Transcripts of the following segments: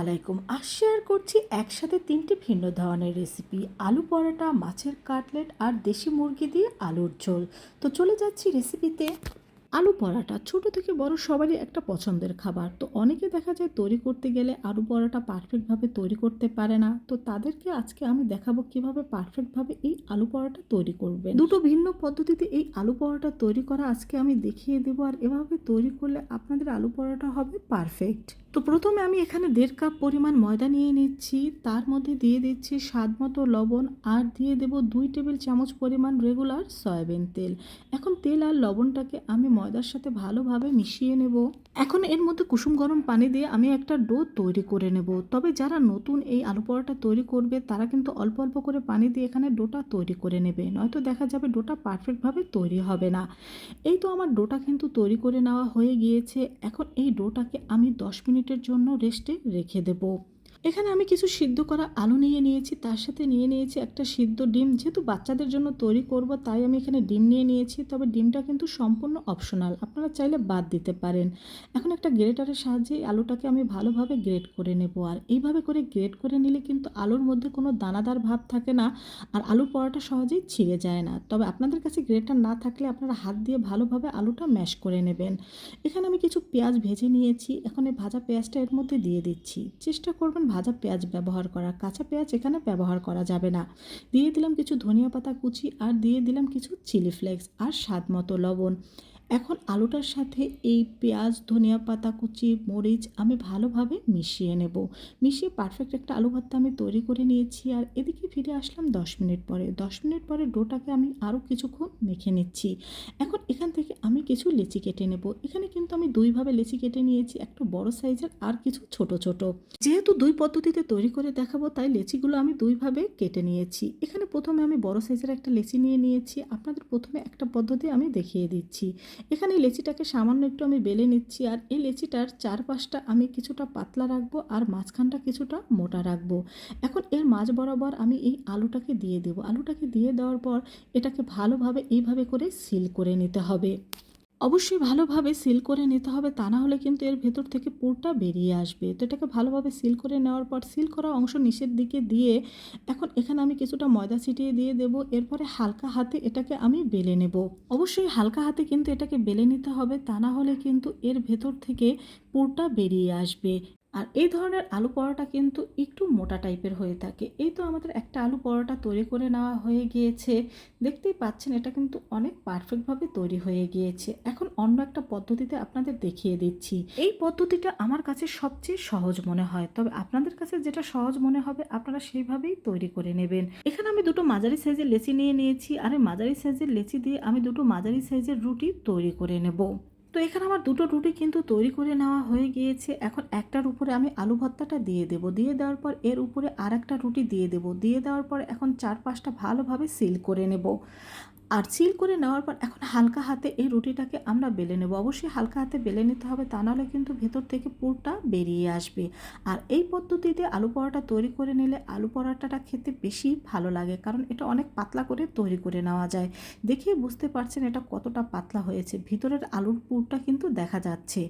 আলাইকুম। আজ শেয়ার করছি একসাথে তিনটি ভিন্ন ধরনের রেসিপি আলু পরোটা, মাছের কাটলেট আর দেশি মুরগি দিয়ে আলুর ঝোল। তো চলে যাচ্ছি রেসিপিতে আলু পরোটা, ছোট থেকে বড় সবারই একটা পছন্দের খাবার। তো অনেকে দেখা যায় তৈরি করতে গেলে আলু পরোটা পারফেক্টভাবে তৈরি করতে পারে না। তো তাদেরকে আজকে আমি দেখাবো কীভাবে পারফেক্টভাবে এই আলু পরোটা তৈরি করবে দুটো ভিন্ন পদ্ধতিতে এই আলু পরোটা তৈরি করা আজকে আমি দেখিয়ে দেবো। আর এভাবে তৈরি করলে আপনাদের আলু পরোটা হবে পারফেক্ট তো প্রথমে আমি এখানে দেড় কাপ পরিমাণ ময়দা নিয়ে নিচ্ছি। তার মধ্যে দিয়ে দিচ্ছি স্বাদ মতো লবণ। আর দিয়ে দেব দুই টেবিল চামচ পরিমাণ রেগুলার সয়াবিন তেল। এখন তেল আর লবণটাকে আমি ময়দার সাথে ভালোভাবে মিশিয়ে নেব। এখন এর মধ্যে কুসুম গরম পানি দিয়ে আমি একটা ডো তৈরি করে নেব। তবে যারা নতুন এই আলু পরোটা তৈরি করবে, তারা কিন্তু অল্প অল্প করে পানি দিয়ে এখানে ডোটা তৈরি করে নেবে। নয়তো দেখা যাবে ডোটা পারফেক্টভাবে তৈরি হবে না। এই তো আমার ডোটা কিন্তু তৈরি করে নেওয়া হয়ে গিয়েছে। এখন এই ডোটাকে আমি দশ মিনিটের জন্য রেস্টে রেখে দেবো। এখানে আমি কিছু সিদ্ধ করা আলু নিয়ে নিয়েছি, তার সাথে নিয়ে নিয়েছি একটা সিদ্ধ ডিম। যেহেতু বাচ্চাদের জন্য তৈরি করব, তাই আমি এখানে ডিম নিয়ে নিয়েছি। তবে ডিমটা কিন্তু সম্পূর্ণ অপশনাল আপনারা চাইলে বাদ দিতে পারেন। এখন একটা গ্রেটারের সাহায্যে আলুটাকে আমি ভালোভাবে গ্রেট করে নেব। আর এইভাবে করে গ্রেট করে নিলে কিন্তু আলুর মধ্যে কোনো দানাদার ভাব থাকে না, আর আলু পরোটা সহজেই ছিঁড়ে যায় না। তবে আপনাদের কাছে গ্রেটার না থাকলে আপনারা হাত দিয়ে ভালোভাবে আলুটা ম্যাশ করে নেবেন। এখানে আমি কিছু পেঁয়াজ ভেজে নিয়েছি, এখন এই ভাজা পেঁয়াজটা এর মধ্যে দিয়ে দিচ্ছি। চেষ্টা করবেন ভাজা পেঁয়াজ ব্যবহার করা, কাঁচা পেঁয়াজ এখানে ব্যবহার করা যাবে না। দিয়ে দিলাম কিছু ধনিয়া পাতা কুচি আর দিয়ে দিলাম কিছু চিলি ফ্লেক্স আর স্বাদ মতো লবণ। এখন আলুটার সাথে এই পেঁয়াজ, ধনিয়া পাতা, কুচি, মরিচ আমি ভালোভাবে মিশিয়ে নেব। মিশিয়ে পারফেক্ট একটা আলু ভর্তা আমি তৈরি করে নিয়েছি আর এদিকে ফিরে আসলাম দশ মিনিট পরে। দশ মিনিট পরে ডোটাকে আমি আরও কিছুক্ষণ মেখে নিচ্ছি। এখন এখান থেকে আমি কিছু লেচি কেটে নেব। এখানে কিন্তু আমি দুইভাবে লেচি কেটে নিয়েছি, একটা বড় সাইজের আর কিছু ছোট ছোট। যেহেতু দুই পদ্ধতিতে তৈরি করে দেখাবো, তাই লেচিগুলো আমি দুইভাবে কেটে নিয়েছি। এখানে প্রথমে আমি বড় সাইজের একটা লেচি নিয়ে নিয়েছি। আপনাদের প্রথমে একটা পদ্ধতি আমি দেখিয়ে দিচ্ছি। এখানে লেচিটাকে সামান্য একটু আমি বেলে নিচ্ছি আর এই লেচিটার চারপাশটা আমি কিছুটা পাতলা রাখব আর মাঝখানটা কিছুটা মোটা রাখব। এখন এর মাঝ বরাবর আমি এই আলুটাকে দিয়ে দেবো। আলুটাকে দিয়ে দেওয়ার পর এটাকে ভালোভাবে এইভাবে করে সিল করে নিতে হবে। অবশ্যই ভালোভাবে সিল করে নিতে হবে, তা না হলে কিন্তু এর ভেতর থেকে পুরটা বেরিয়ে আসবে। তো এটাকে ভালোভাবে সিল করে নেওয়ার পর সিল করা অংশ নিচের দিকে দিয়ে এখন এখানে আমি কিছুটা ময়দা ছিটিয়ে দিয়ে দেব, এরপরে হালকা হাতে এটাকে আমি বেলে নেব। অবশ্যই হালকা হাতে কিন্তু এটাকে বেলে নিতে হবে, তা না হলে কিন্তু এর ভেতর থেকে পুরটা বেরিয়ে আসবে। আর এই ধরনের আলু পরোটা কিন্তু একটু মোটা টাইপের হয়ে থাকে। এই তো আমাদের একটা আলু পরোটা তৈরি করে নেওয়া হয়ে গিয়েছে। দেখতেই পাচ্ছেন এটা কিন্তু অনেক পারফেক্টভাবে তৈরি হয়ে গিয়েছে। এখন অন্য একটা পদ্ধতিতে আপনাদের দেখিয়ে দিচ্ছি। এই পদ্ধতিটা আমার কাছে সবচেয়ে সহজ মনে হয়। তবে আপনাদের কাছে যেটা সহজ মনে হবে, আপনারা সেইভাবেই তৈরি করে নেবেন। এখানে আমি দুটো মাঝারি সাইজের লেচি নিয়ে নিয়েছি। আর মাঝারি সাইজের লেচি দিয়ে আমি দুটো মাঝারি সাইজের রুটি তৈরি করে নেব। তো এখানে আমার দুটো রুটি কিন্তু তৈরি করে নেওয়া হয়ে গিয়েছে। এখন একটার উপরে আমি আলু ভর্তাটা দিয়ে দেব। দিয়ে দেওয়ার পর এর উপরে আর একটা রুটি দিয়ে দেব। দিয়ে দেওয়ার পর এখন চার পাঁচটা ভালোভাবে সিল করে নেব। আর সিল করে নেওয়ার পর এখন হালকা হাতে এই রুটিটাকে আমরা বেলে নেব। অবশ্যই হালকা হাতে বেলে নিতে হবে, তা নাহলে কিন্তু ভেতর থেকে পুরটা বেরিয়ে আসবে। আর এই পদ্ধতিতে আলু পরোটা তৈরি করে নিলে আলু পরোটাটা খেতে বেশি ভালো লাগে, কারণ এটা অনেক পাতলা করে তৈরি করে নেওয়া যায়। দেখেই বুঝতে পারছেন এটা কতটা পাতলা হয়েছে। ভিতরের আলুর পুরটা কিন্তু দেখা যাচ্ছে।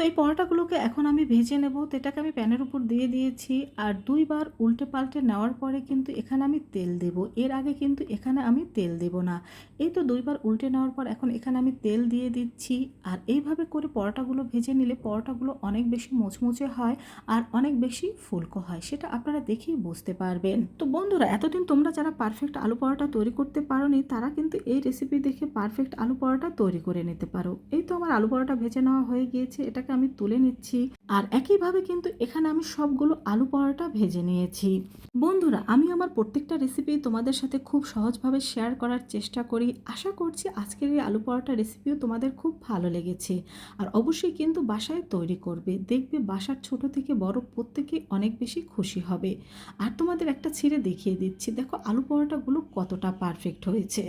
তো এই পরোটাগুলোকে এখন আমি ভেজে নেব। তো এটাকে আমি প্যানের উপর দিয়ে দিয়েছি আর দুইবার উল্টে পাল্টে নেওয়ার পরে কিন্তু এখানে আমি তেল দেব। এর আগে কিন্তু এখানে আমি তেল দেব না। এই তো দুইবার উল্টে নেওয়ার পর এখন এখানে আমি তেল দিয়ে দিচ্ছি আর এইভাবে করে পরোটাগুলো ভেজে নিলে পরোটাগুলো অনেক বেশি মুচমুচে হয় আর অনেক বেশি ফুলকো হয়। সেটা আপনারা দেখেই বুঝতে পারবেন। তো বন্ধুরা, এতদিন তোমরা যারা পারফেক্ট আলু পরোটা তৈরি করতে পারোনি, তারা কিন্তু এই রেসিপি দেখে পারফেক্ট আলু পরোটা তৈরি করে নিতে পারো। এই তো আমার আলু পরোটা ভেজে নেওয়া হয়ে গিয়েছে। এটাকে আমি তুলে নিচ্ছি। আর একইভাবে কিন্তু এখানে আমি সবগুলো আলু পরোটা ভেজে নিয়েছি। বন্ধুরা, আমি আমার প্রত্যেকটা রেসিপি তোমাদের সাথে খুব সহজভাবে শেয়ার করার চেষ্টা করি। আশা করছি আজকের এই আলু পরোটা রেসিপিও তোমাদের খুব ভালো লেগেছে। আর অবশ্যই কিন্তু বাসায় তৈরি করবে। দেখবে বাসার ছোট থেকে বড় প্রত্যেকেই অনেক বেশি খুশি হবে। আর তোমাদের একটা ছিঁড়ে দেখিয়ে দিচ্ছি। দেখো, আলু পরোটাগুলো কতটা পারফেক্ট হয়েছে।